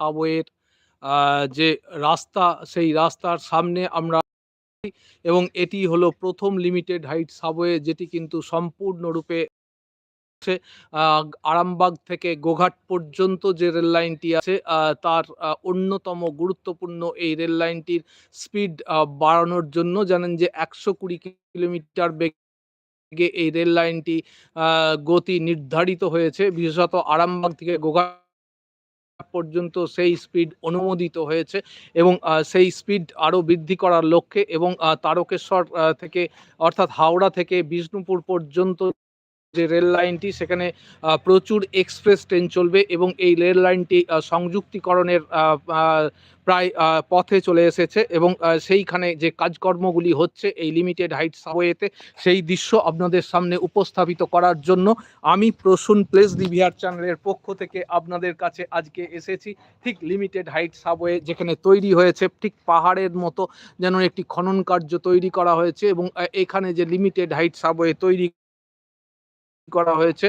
আহ, যে রাস্তা সেই রাস্তার সামনে আমরা এবং এটি হলো প্রথম লিমিটেড হাইট সাবওয়ে যেটি কিন্তু সম্পূর্ণরূপে আরামবাগ থেকে গোঘাট পর্যন্ত যে রেল লাইনটি আছে তার অন্যতম গুরুত্বপূর্ণ এই রেল লাইনটির স্পিড বাড়ানোর জন্য জানেন যে একশো কুড়ি কিলোমিটার বেগে এই রেল লাইনটি গতি নির্ধারিত হয়েছে। বিশেষত আরামবাগ থেকে গোঘাট পর্যন্ত সেই স্পিড অনুমোদিত হয়েছে এবং সেই স্পিড আরও বৃদ্ধি করার লক্ষ্যে এবং তারকেশ্বর থেকে অর্থাৎ হাওড়া থেকে বিষ্ণুপুর পর্যন্ত যে রেল লাইনটি, সেখানে প্রচুর এক্সপ্রেস ট্রেন চলবে এবং এই রেল লাইনটি সংযুক্তিকরণের প্রায় পথে চলে এসেছে এবং সেইখানে যে কাজকর্মগুলি হচ্ছে এই লিমিটেড হাইট সাবওয়েতে সেই দৃশ্য আপনাদের সামনে উপস্থাপিত করার জন্য আমি প্রসূন প্লেস ডিভিআর চ্যানেলের পক্ষ থেকে আপনাদের কাছে আজকে এসেছি। ঠিক লিমিটেড হাইট সাবওয়ে যেখানে তৈরি হয়েছে, ঠিক পাহাড়ের মতো যেন একটি খনন কার্য তৈরি করা হয়েছে এবং এখানে যে লিমিটেড হাইট সাবওয়ে তৈরি করা হয়েছে।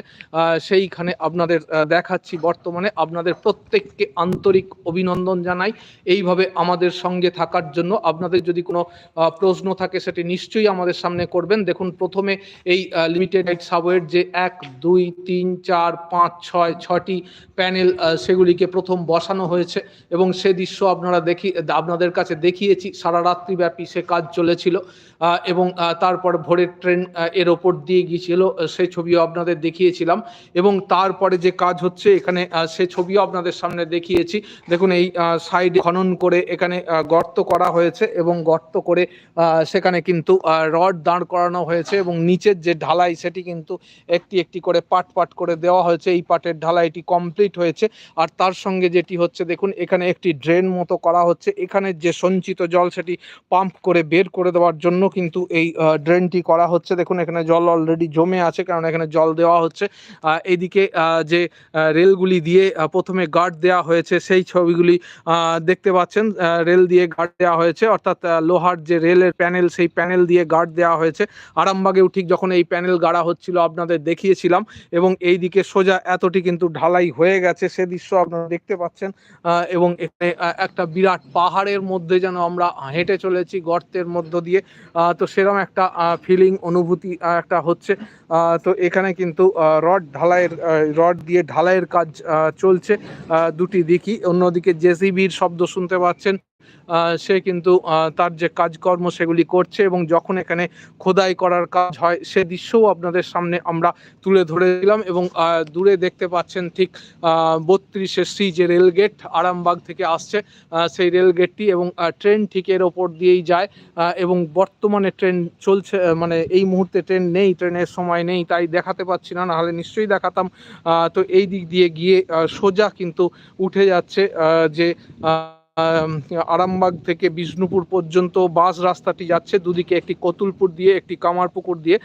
সেইখানে আপনাদের দেখাচ্ছি বর্তমানে আপনাদের প্রত্যেককে আন্তরিক অভিনন্দন জানাই। এইভাবে আমাদের সঙ্গে থাকার জন্য আপনাদের যদি কোনো প্রশ্ন থাকে সেটি নিশ্চয়ই আমাদের সামনে করবেন। দেখুন, প্রথমে এই লিমিটেড হাইট সাবওয়ের যে এক, দুই, তিন, চার, পাঁচ, ছয়, ছটি প্যানেল সেগুলিকে প্রথম বসানো হয়েছে এবং সে দৃশ্য আপনারা দেখি, আপনাদের কাছে দেখিয়েছি। সারা রাত্রিব্যাপী সে কাজ চলেছিল এবং তারপর ভোরের ট্রেন এর ওপর দিয়ে গিয়েছিল সেই ছবিও আপনাদের দেখিয়েছিলাম এবং তারপরে যে কাজ হচ্ছে এখানে সে ছবিও আপনাদের সামনে দেখিয়েছি। দেখুন, এই সাইডে খনন করে এখানে গর্ত করা হয়েছে এবং গর্ত করে সেখানে কিন্তু রড দাঁড় করানো হয়েছে এবং নিচের যে ঢালাই সেটি কিন্তু একটি একটি করে পাট পাট করে দেওয়া হয়েছে। এই পাটের ঢালাইটি কমপ্লিট হয়েছে। আর তার সঙ্গে যেটি হচ্ছে, দেখুন, এখানে একটি ড্রেন মতো করা হচ্ছে। এখানে যে সঞ্চিত জল সেটি পাম্প করে বের করে দেওয়ার জন্য কিন্তু এই ড্রেনটি করা হচ্ছে। দেখুন, এখানে জল অলরেডি জমে আছে কারণ এখানে জল দেওয়া হচ্ছে। এদিকে যে রেলগুলি দিয়ে প্রথমে গার্ড দেওয়া হয়েছে, সেই ছবিগুলি দেখতে পাচ্ছেন। রেল দিয়ে গার্ড দেওয়া হয়েছে, অর্থাৎ লোহার যে রেলের প্যানেল, সেই প্যানেল দিয়ে গার্ড দেওয়া হয়েছে। আরামবাগেও ঠিক যখন এই প্যানেল গাড়া হচ্ছিল, আপনাদের দেখিয়েছিলাম। এবং এই দিকে সোজা এতটি কিন্তু ঢালাই হয়ে গেছে, সে দৃশ্য আপনারা দেখতে পাচ্ছেন। এবং এখানে একটা বিরাট পাহাড়ের মধ্যে যেন আমরা হেঁটে চলেছি গর্তের মধ্য দিয়ে। তো সেরকম একটা ফিলিং অনুভূতি একটা হচ্ছে। তো এখানে কিন্তু রড ঢালাইয়ের রড দিয়ে ঢালাইয়ের কাজ চলছে। দুটি দিকই। অন্যদিকে জেসিবির শব্দ শুনতে পাচ্ছেন। সে কিন্তু তার যে কাজকর্ম সেগুলি করছে এবং যখন এখানে খোদাই করার কাজ হয়, সে দৃশ্যও আপনাদের সামনে আমরা তুলে ধরেছিলাম এবং দূরে দেখতে পাচ্ছেন ঠিক বত্রিশে সি যে রেল গেট আরামবাগ থেকে আসছে সেই রেল গেটটি এবং ট্রেন ঠিক এর ওপর দিয়েই যায় এবং বর্তমানে ট্রেন চলছে মানে এই মুহূর্তে ট্রেন নেই, ট্রেনের সময় নেই, তাই দেখাতে পাচ্ছি না, নাহলে নিশ্চয়ই দেখাতাম তো এই দিক দিয়ে গিয়ে সোজা কিন্তু উঠে যাচ্ছে যে আরামবাগ থেকে বিষ্ণুপুর পর্যন্ত বাস রাস্তাটি যাচ্ছে। দুদিকে একটি কতুলপুর দিয়ে একটি কামারপুকুর দিয়ে।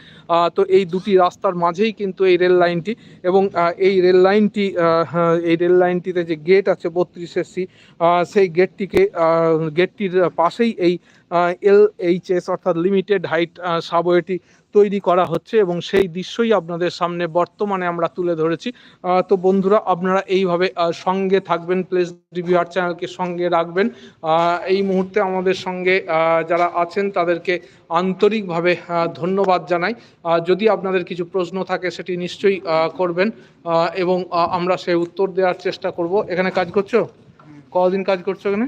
তো এই দুটি রাস্তার মাঝেই কিন্তু এই রেল লাইনটি এবং এই রেল লাইনটি হ্যাঁ, এই রেল লাইনটিতে যে গেট আছে বত্রিশে সি সেই গেটটিকে গেটটির পাশেই এই এল এইচ এস অর্থাৎ লিমিটেড হাইট সাবওয়েটি তৈরি করা হচ্ছে এবং সেই দৃশ্যই আপনাদের সামনে বর্তমানে আমরা তুলে ধরেছি। তো বন্ধুরা আপনারা এইভাবে সঙ্গে থাকবেন প্লেস রিভিউয়ার চ্যানেলকে সঙ্গে রাখবেন। এই মুহূর্তে আমাদের সঙ্গে যারা আছেন তাদেরকে আন্তরিকভাবে ধন্যবাদ জানাই। যদি আপনাদের কিছু প্রশ্ন থাকে সেটি নিশ্চয়ই করবেন। এবং আমরা সেই উত্তর দেওয়ার চেষ্টা করব। এখানে কাজ করছ? কদিন কাজ করছ এখানে?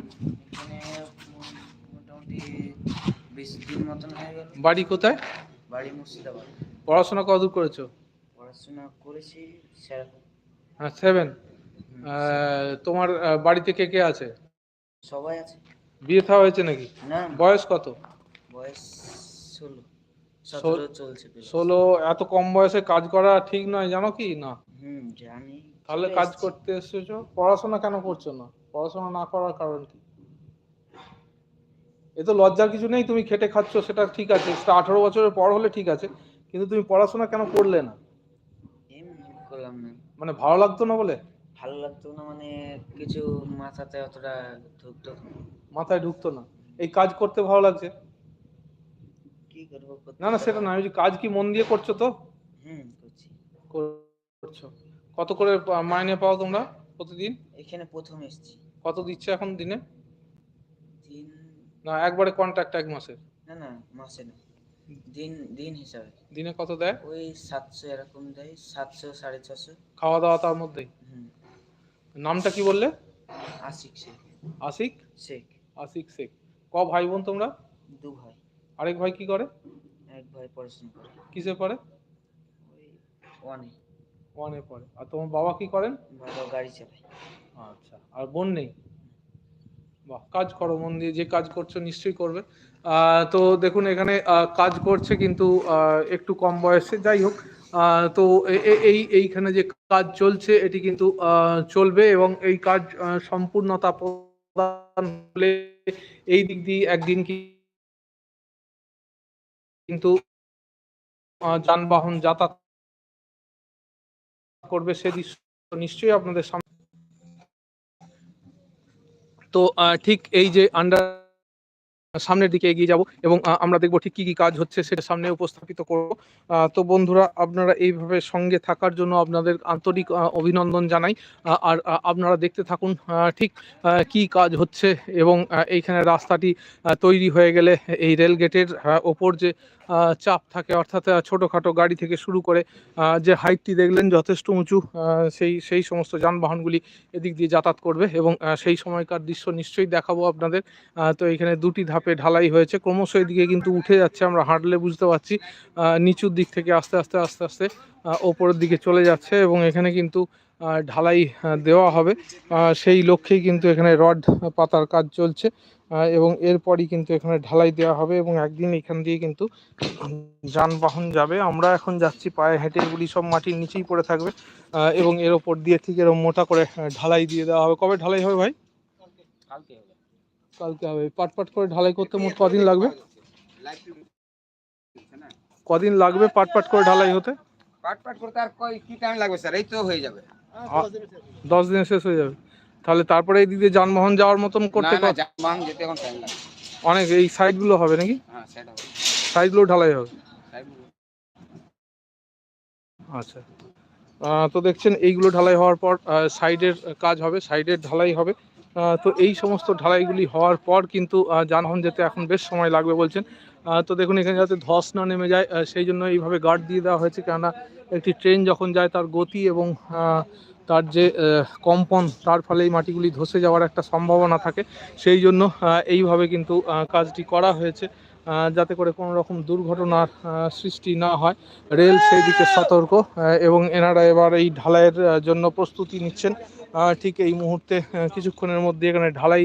গেল। বাড়ি কোথায়? বাড়ি মুর্শিদাবাদ। পড়াশোনা কতদূর করেছ? পড়াশোনা করেছি হ্যাঁ সেভেন তোমার বাড়িতে কে কে আছে? সবাই আছে। বিয়ে থা হয়েছে নাকি? না। বয়স কত? বয়স ষোলো। চলছে ষোলো এত কম বয়সে কাজ করা ঠিক নয় জানো কি? না। হুম জানি। তাহলে কাজ করতে এসেছ। পড়াশোনা কেন করছ না? পড়াশোনা না করার কারণ কি? এ তো লজ্জার কিছু নেই তুমি খেটে খাচ্ছ সেটা ঠিক আছে সেটা আঠারো বছরের পর হলে ঠিক আছে কিন্তু তুমি পড়াশোনা কেন করলে না? করলাম না। মানে ভালো লাগতো না বলে? ভালো লাগতো না মানে কিছু মাথাতে অতটা ঢুকতো মাথায় ঢুকতো না। এই কাজ করতে ভালো লাগছে। কি করব না না সেটা না আমি কাজ কি মন দিয়ে করছ তো? হুম করছি। করছ। কত করে মাইনে পাও তোমরা প্রতিদিন? এখানে প্রথম এসেছি। কত দিচ্ছে এখন দিন? না একবারে কন্ট্রাক্ট এক মাসের। না না মাসে না। দিন দিন হিসাবে। দিনে কত দেয়? ওই সাতশো এরকম দেয় সাতশো সাড়ে ছশো। খাওয়া দাওয়া তার মধ্যে হুম। নামটা কি বললে? আশিক শেখ। আশিক? শেখ। আশিক শেখ। ক ভাই বোন তোমরা? দু ভাই। আরেক ভাই কি করে? এক ভাই পড়াশোনা করে। কিসে পড়ে? ওই ওয়ানে ওয়ানে পড়ে। আর তোমার বাবা কি করেন? বাবা গাড়ি চালায়। আচ্ছা আর বোন নেই? বাহ, কাজ করো, মন দিয়ে যে কাজ করছ নিশ্চয়ই করবে। তো দেখুন, এখানে কাজ করছে কিন্তু একটু কম বয়সে, যাই হোক। তো এই, এইখানে যে কাজ চলছে, এটি কিন্তু চলবে এবং এই কাজ সম্পূর্ণতা প্রদান হলে এই দিক দিয়ে একদিন কি কিন্তু যানবাহন যাতায়াত করবে, সে দৃশ্য নিশ্চয়ই আপনাদের সামনে তো ঠিক এই যে আন্ডার সামনের দিকে এগিয়ে যাব এবং আমরা দেখব ঠিক কি কি কাজ হচ্ছে সেটা সামনে উপস্থাপিত করব। তো বন্ধুরা, আপনারা এইভাবে সঙ্গে থাকার জন্য আপনাদের আন্তরিক অভিনন্দন জানাই। আর আপনারা দেখতে থাকুন ঠিক কি কাজ হচ্ছে এবং এইখানে রাস্তাটি তৈরি হয়ে গেলে এই রেল গেটের ওপর যে চাপ থাকে, অর্থাৎ ছোটোখাটো গাড়ি থেকে শুরু করে যে হাইটটি দেখলেন যথেষ্ট উঁচু সেই সেই সমস্ত যানবাহনগুলি এদিক দিয়ে যাতায়াত করবে এবং সেই সময়কার দৃশ্য নিশ্চয়ই দেখাবো আপনাদের। তো এখানে দুটি ধাপে ঢালাই হয়েছে, ক্রমশ এদিকে কিন্তু উঠে যাচ্ছে, আমরা হাঁটলে বুঝতে পারছি নিচুর দিক থেকে আস্তে আস্তে আস্তে আস্তে ওপরের দিকে চলে যাচ্ছে এবং এখানে কিন্তু ঢালাই দেওয়া হবে। সেই লক্ষ্যেই কিন্তু এখানে রড পাতার কাজ চলছে। এবং এরপরই কিন্তু এখানে ঢালাই দেওয়া হবে এবং একদিন এখান দিয়ে কিন্তু যানবাহন যাবে। আমরা এখন যাচ্ছি পায়ে হেঁটে এগুলি সব মাটির নিচেই পড়ে থাকবে এবং এর ওপর দিয়ে ঠিক এরকম মোটা করে ঢালাই দিয়ে দেওয়া হবে। কবে ঢালাই হবে ভাই? কালকে হবে। কালকে হবে পাট পাট করে ঢালাই করতে মোট কদিন লাগবে? কদিন লাগবে পাট পাট করে ঢালাই হতে? পাট পাট করতে আর কি টাইম লাগবে স্যার? এই তো হয়ে যাবে। দশ দিনে শেষ হয়ে যাবে। তাহলে তারপরে এই দিকে যানবাহন যাওয়ার মতন করতে না না যানবাহন যেতে এখন টাইম লাগবে। অনেক এই সাইডগুলো হবে নাকি? হ্যাঁ সেটা হবে। সাইডগুলো ঢালাই হবে? Side- আচ্ছা। আহ, তো দেখছেন এইগুলো ঢালাই হওয়ার পর সাইডের কাজ হবে সাইডের ঢালাই হবে। আহ, তো এই সমস্ত ঢালাইগুলি হওয়ার পর কিন্তু আহ, যানবাহন যেতে এখন বেশ সময় লাগবে বলছেন। আহ, তো দেখুন এখানে যাতে ধস না নেমে যায় আহ, সেই জন্য এইভাবে গার্ড দিয়ে দেওয়া হয়েছে। কেননা একটি ট্রেন যখন যায় তার গতি এবং আহ, তার যে কম্পন, তার ফলে এই মাটিগুলি ধসে যাওয়ার একটা সম্ভাবনা থাকে। সেই জন্য এইভাবে কিন্তু কাজটি করা হয়েছে। যাতে করে কোনো রকম দুর্ঘটনার সৃষ্টি না হয়। রেল সেই দিকে সতর্ক এবং এনারা এবার এই ঢালাইয়ের জন্য প্রস্তুতি নিচ্ছেন। ঠিক এই মুহূর্তে কিছুক্ষণের মধ্যে এখানে ঢালাই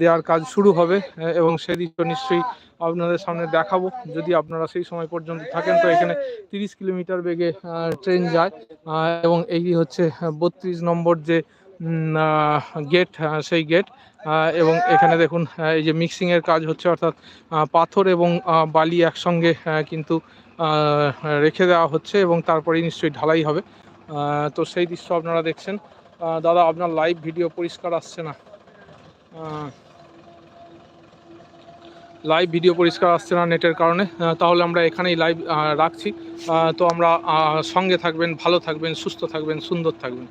দেওয়ার কাজ শুরু হবে এবং দৃশ্য নিশ্চয়ই আপনাদের সামনে দেখাবো। যদি আপনারা সেই সময় পর্যন্ত থাকেন, তো এখানে তিরিশ কিলোমিটার বেগে ট্রেন যায় এবং এই হচ্ছে বত্রিশ নম্বর যে গেট সেই গেট এবং এখানে দেখুন এই যে মিক্সিংয়ের কাজ হচ্ছে, অর্থাৎ পাথর এবং বালি একসঙ্গে কিন্তু রেখে দেওয়া হচ্ছে, এবং তারপরেই নিশ্চয়ই ঢালাই হবে। তো সেই দৃশ্য আপনারা দেখছেন। দাদা, আপনার লাইভ ভিডিও পরিষ্কার আসছে না। লাইভ ভিডিও পরিষ্কার আসছে না নেটের কারণে। তাহলে আমরা এখানেই লাইভ রাখছি। তো আমরা সঙ্গে থাকবেন, ভালো থাকবেন, সুস্থ থাকবেন, সুন্দর থাকবেন।